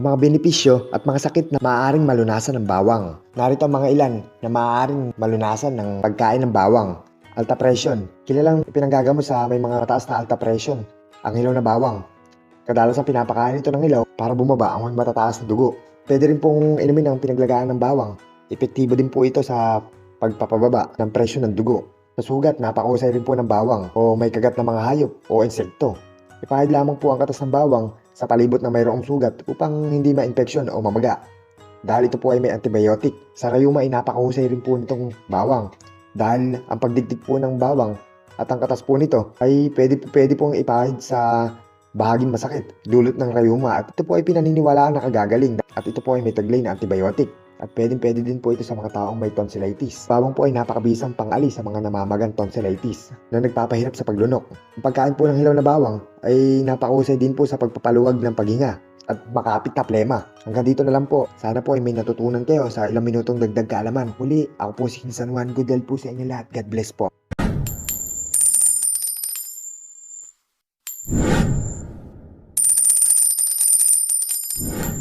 ang mga benepisyo at mga sakit na maaaring malunasan ng bawang. Narito ang mga ilan na maaaring malunasan ng pagkain ng bawang. Alta presyon. Kilalang pinanggagamot sa may mga mataas na alta presyon. Ang hilaw na bawang. Kadalasang pinapakain ito ng hilaw para bumaba ang matataas na dugo. Pwede rin pong inumin ang pinaglagaan ng bawang. Epektibo din po ito sa pagpapababa ng presyo ng dugo. Sa sugat, napakausay rin po ng bawang o may kagat na mga hayop o insekto. Ipahid lamang po ang katas ng bawang sa palibot na mayroong sugat upang hindi ma-infeksyon o mamaga. Dahil ito po ay may antibiotic. Sa rayuma ay napakahusay rin po nitong bawang. Dahil ang pagdigdig po ng bawang at ang katas po nito ay pwede, pwede pong ipahid sa bahaging masakit, dulot ng rayuma at ito po ay pinaniniwalaan na kagagaling at ito po ay may taglay na antibiotic at pwedeng-pwede din po ito sa mga taong may tonsillitis. Bawang po ay napakabisang pangalis sa mga namamagang tonsillitis na nagpapahirap sa paglunok. Ang pagkain po ng hilaw na bawang ay napakausay din po sa pagpapaluwag ng paghinga at makapit na plema. Hanggang dito na lang po. Sana po ay may natutunan kayo sa ilang minutong dagdag kaalaman. Huli, ako po si San Juan Goodell po sa inyo lahat. God bless po. Yeah.